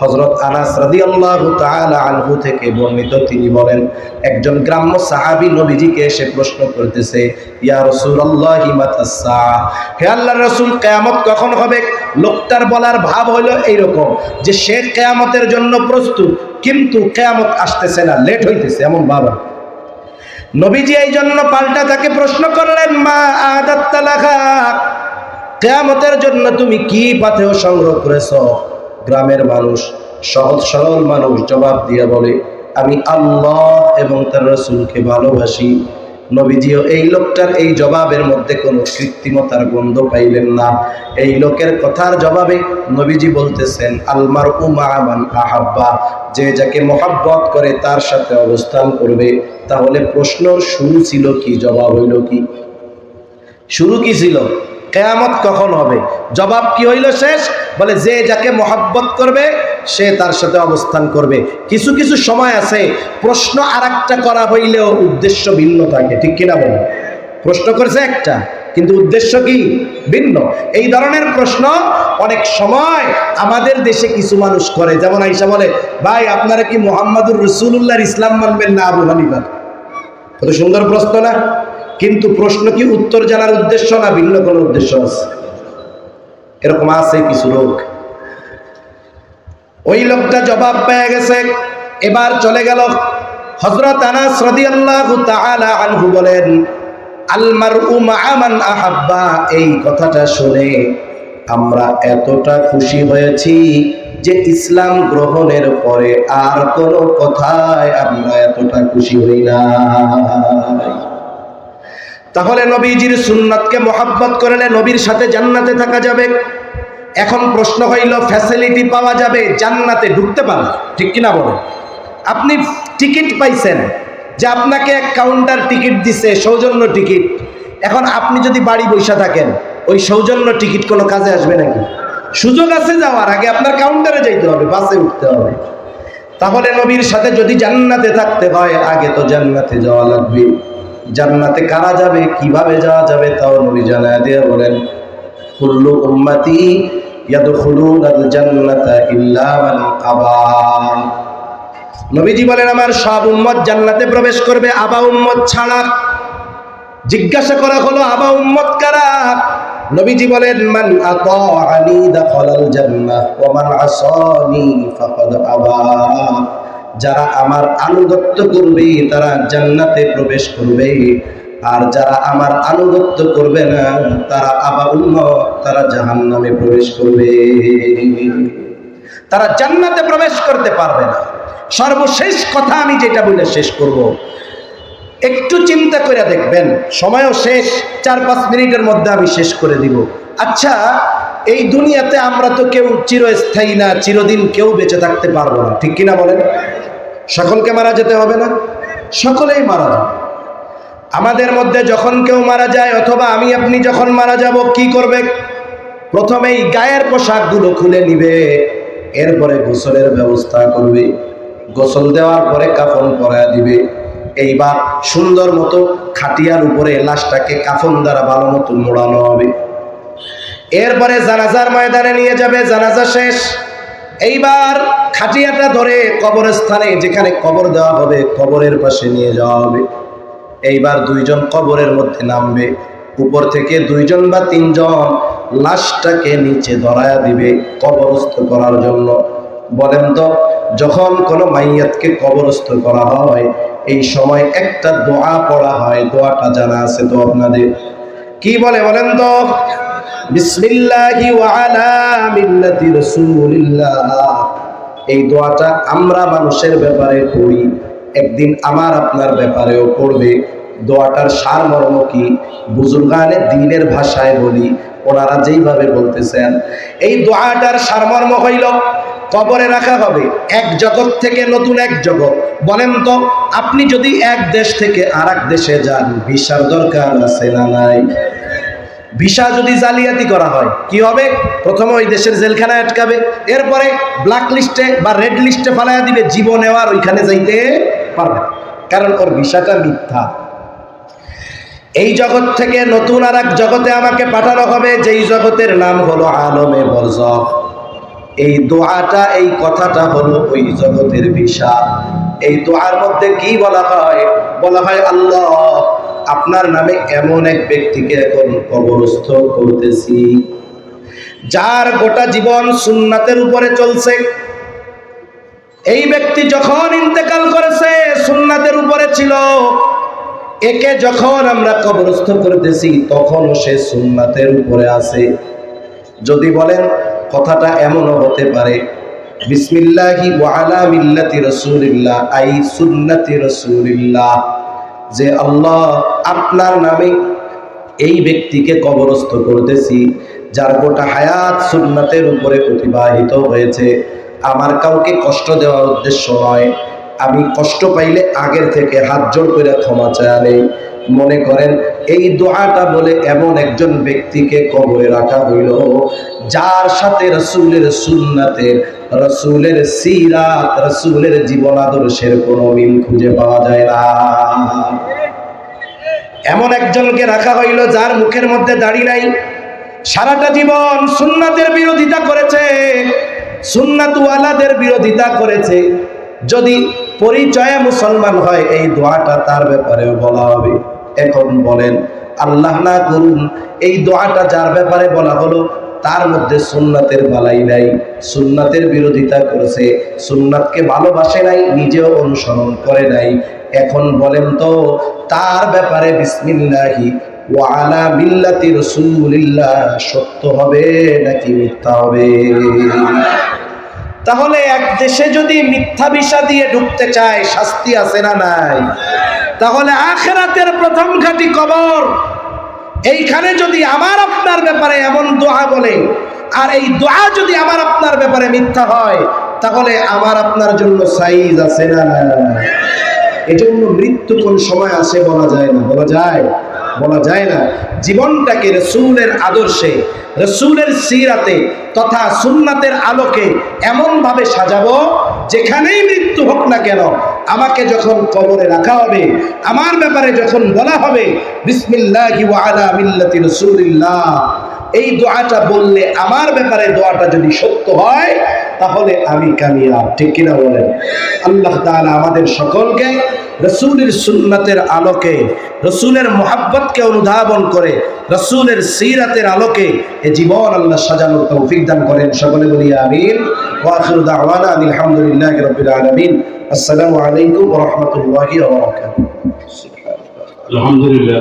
হজরত আনাস রাদিয়াল্লাহু তাআলা আনহু থেকে বর্ণিত, তিনি বলেন, একজন গ্রাম্য সাহাবী নবীজিকে এসে প্রশ্ন করতেছে, ইয়া রাসূলুল্লাহি মাতাসসা হে আল্লাহর রাসূল, কিয়ামত কখন হবে? লোকটার বলার ভাব হলো এইরকম যে সে কিয়ামতের জন্য প্রস্তুত, কিন্তু কিয়ামত আসতেছে না, লেট হইতেছে, এমন ভাব। নবীজি এই জন্য পাল্টা তাকে প্রশ্ন করলেন, মা আদাত্তালাখা কেয়ামতের জন্য তুমি কি পাথেও সংগ্রহ করেছ? গ্রামের মানুষ, সহজ সরল মানুষ জবাব দিয়ে বলে, আমি আল্লাহ এবং তার রসুলকে ভালোবাসি। নবীজিও এই লোকটার এই জবাবের মধ্যে কোনো কৃত্রিমতার গন্ধ পাইলেন না। এই লোকের কথার জবাবে নবীজি বলতেছেন আলমার উমান আহাব্বা, যে যাকে মোহাব্বত করে তার সাথে অবস্থান করবে। তাহলে প্রশ্নর শুরু ছিল কি, জবাব হইল কি? শুরু কি ছিল? কেয়ামত কখন হবে? জবাব কি হইল শেষ? বলে, যে যাকে মহাব্বত করবে, সে তার সাথে অবস্থান করবে। কিছু কিছু সময় আছে, প্রশ্ন আর করা হইলেও উদ্দেশ্য ভিন্ন থাকে। ঠিক কিনা বলো? প্রশ্ন করেছে একটা, কিন্তু উদ্দেশ্য কি? ভিন্ন। এই ধরনের প্রশ্ন অনেক সময় আমাদের দেশে কিছু মানুষ করে। যেমন আইসা বলে, ভাই, আপনারা কি মোহাম্মদুর রসুল্লাহর ইসলাম মানবেন না আবু হানিফার? কত সুন্দর প্রশ্ন না? কিন্তু প্রশ্ন কি, উত্তর জানার উদ্দেশ্য না ভিন্ন কোনো উদ্দেশ্য আছে? এরকম আছে কিছু লোক। ওই লোকটা জবাব পেয়ে গেছে, এবার চলে গেল। হজরত আনাস রাদিয়াল্লাহু তাআলা আনহু বলেন আলমার উমান আহাব্বা, এই কথাটা শুনে আমরা এতটা খুশি হয়েছি যে ইসলাম গ্রহণের পরে আর কোনো কথায় আমরা এতটা খুশি হই না তাহলে নবীজির সুন্নাতকে মহাব্বত করলে নবীর সাথে জান্নাতে থাকা যাবে। এখন প্রশ্ন হইল ফ্যাসিলিটি পাওয়া যাবে, জান্নাতে ঢুকতে পারবে ঠিক কিনা বলেন? আপনি টিকিট পাইছেন, যে আপনাকে এক কাউন্টার টিকিট দিছে, সৌজন্য টিকিট। এখন আপনি যদি বাড়ি বৈশা থাকেন, ওই সৌজন্য টিকিট কোনো কাজে আসবে নাকি? সুযোগ আছে যাওয়ার, আগে আপনার কাউন্টারে যাইতে হবে, বাসে উঠতে হবে। তাহলে নবীর সাথে যদি জান্নাতে থাকতে হয়, আগে তো জান্নাতে যাওয়া লাগবে। জান্নাতে কারা যাবে, কীভাবে যাওয়া যাবে, তাও নবী জানায় দিয়ে বলেন, কুল্লু উম্মতি নবীজি বলেন, আমার সব উম্মত জান্নাতে প্রবেশ করবে, আবা উম্মত ছাড়া। জিজ্ঞাসা করা হলো, আবা উম্মত কারা? নবীজি বলেন, মান আতাআনি দাখালাল জান্নাহ ওয়া মান আসানি ফাকাদ আবা। যারা আমার আনুগত্য করবে, তারা জান্নাতে প্রবেশ করবে। আর যারা আমার আনুগত্য করবে না, তারা আবা উম্মত, তারা জাহান্নামে প্রবেশ করবে। তারা জান্নাতে প্রবেশ করতে পারবে না। সর্বশেষ কথা আমি যেটা বলে শেষ করব। একটু চিন্তা করে দেখবেন, সময়ও শেষ, চার পাঁচ মিনিটের মধ্যে আমি শেষ করে দিব। আচ্ছা এই দুনিয়াতে আমরা তো কেউ চিরস্থায়ী না, চিরদিন কেউ বেঁচে থাকতে পারব না, ঠিক কিনা বলেন? সকলকে মারা যেতে হবে না? সকলেই মারা যাবে। আমাদের মধ্যে যখন কেউ মারা যায়, অথবা আমি আপনি যখন মারা যাব, কি করবে? প্রথমেই গায়ের পোশাকগুলো খুলে নিবে, এরপরে গোসলের ব্যবস্থা করবে, গোসল দেওয়ার পরে কাফন পরায় দিবে। এইবার সুন্দর মতো খাটিয়ার উপরে লাশটাকে কাফন দ্বারা ভালো মতো মোড়ানো হবে। এরপরে জানাজার ময়দানে নিয়ে যাবে, জানাজা শেষ। এইবার খাটিয়াটা ধরে কবরস্থানে যেখানে কবর দেওয়া হবে, কবরের পাশে নিয়ে যাওয়া হবে। এইবার দুইজন কবরের মধ্যে নামবে। উপর থেকে দুইজন বা তিনজন লাশটাকে নিচে ধরায়া দিবে কবরস্থ করার জন্য। বলেন তো, যখন কোনো মাইয়াতকে কবরস্থ করা হয়, এই সময় একটা দোয়া পড়া হয়, দোয়াটা জানা আছে তো আপনাদের? কি বলে বলেন তো? বিসমিল্লাহি ওয়া এই দোয়াটা আমরা মানুষের ব্যাপারে পড়ি, একদিন আমার আপনার ব্যাপারেও পড়বে। দোয়াটার সারমর্ম কি? বুজুর্গানে দিনের ভাষায় বলি, ওনারা যেইভাবে বলতেছেন, এই দোয়াটার সারমর্ম হইল, কবরে রাখা হবে, এক জগৎ থেকে নতুন এক জগৎ। বলেন তো, আপনি যদি এক দেশ থেকে আর দেশে যান, ভিসার দরকার আছে না নাই? ভিসা যদি জালিয়াতি করা হয়, কি হবে? প্রথমে ওই দেশের জেলখানায় আটকাবে। এরপরে ব্ল্যাক লিস্টে বা রেড লিস্টে ফালাইয়া দিবে, জীবনে আর ওইখানে যাইতে পারবে কারণ ওর ভিসাটা মিথ্যা। এই জগৎ থেকে নতুন আর এক জগতে আমাকে পাঠানো হবে, যেই জগতের নাম হলো আলমে বরজখ এই দোয়াটা, এই কথাটা হলো ওই জগতের বিষা এই দোয়ার মধ্যে কি বলা হয়? বলা হয়, আল্লাহ আপনার নামে এমন এক ব্যক্তিকে এখন কবরস্থ করতেছি। যার গোটা জীবন সুন্নাতের উপরে চলছে। এই ব্যক্তি যখন ইন্তেকাল করেছে, সুন্নাতের উপরে ছিল। একে যখন আমরা কবরস্থ করতেছি, তখনও সে সুন্নাতের উপরে আছে। যদি বলেন, কথাটা এমনও হতে পারে, বিসমিল্লাহি ওয়ালা মিল্লাতি রসুলিল্লাহ, আই সুন্নতি রসুলিল্লাহ। যে আল্লাহ আপনার নামে এই ব্যক্তিকে কবরস্থ করতেছি, যার গোটা হায়াত সুন্নাতের উপরে অতিবাহিত হয়েছে। আমার কাউকে কষ্ট দেওয়ার উদ্দেশ্য নয়। আমি কষ্ট পাইলে আগের থেকে হাত জোর করে ক্ষমা চাইলে মনে করেন এই দোয়াটা বলে এমন একজন ব্যক্তিকে কবরে রাখা হইল, যার সাথে রসুলের সুন্নাতের, রসুলের সিরাত, রসুলের জীবন আদর্শের কোনো মিল খুঁজে পাওয়া যায় না। এমন একজনকে রাখা হইল যার মুখের মধ্যে দাড়ি নাই, সারাটা জীবন সুন্নাতের বিরোধিতা করেছে, সুন্নাতওয়ালাদের বিরোধিতা করেছে। যদি পরিচয়ে মুসলমান হয়, এই দোয়াটা তার ব্যাপারে বলা হবে। এখন বলেন, আল্লাহ না করুন, এই দোয়াটা যার ব্যাপারে বলা হলো, তার মধ্যে সুন্নাতের বালাই নাই, সুন্নাতের বিরোধিতা করেছে, সুন্নাতকে ভালোবাসে নাই, নিজেও অনুসরণ করে নাই। এখন বলেন তো, তার ব্যাপারে বিসমিল্লাহি ওয়ালা মিল্লাতি রসুলিল্লাহ, সত্য হবে নাকি মিথ্যা হবে? তাহলে এক দেশে যদি মিথ্যা বিষা দিয়ে ঢুকতে চায়, শাস্তি আছে না নাই? তাহলে আখেরাতের প্রথম ঘাটি কবর। এইখানে যদি আমার আপনার ব্যাপারে এমন দোয়া বলে, আর এই দোয়া যদি আমার আপনার ব্যাপারে মিথ্যা হয়, তাহলে আমার আপনার জন্য সাইজ আছে না এজন্য মৃত্যু কোন সময় আসে বলা যায় না, বলা যায়? বলা যায় না। জীবনটাকে রসুলের আদর্শে, রসুলের সিরাতে তথা সুন্নাতের আলোকে এমনভাবে সাজাবো, যেখানেই মৃত্যু হোক না কেন, আমাকে যখন কবরে রাখা হবে, আমার ব্যাপারে যখন বলা হবে, বিসমিল্লাহি এই দোয়াটা বললে আমার ব্যাপারে দোয়াটা যদি সত্য হয়, তাহলে আমি কামিয়াব। ঠিক কিনা বলেন? আল্লাহ তাআলা আমাদের সকলকে রসুলের সুন্নাতের আলোকে, রসুলের মোহাব্বতকে অনুধাবন করে, রসুলের সিরাতের আলোকে এ জীবন আল্লাহ সাজানোর তৌফিক দান করেন। সকলে বলি আমিন। ওয়াখির দাওয়ানা আলহামদুলিল্লাহি রাব্বিল আলামিন। আলাইকুম রাহমাতুল্লাহি আলহামদুলিল্লাহ।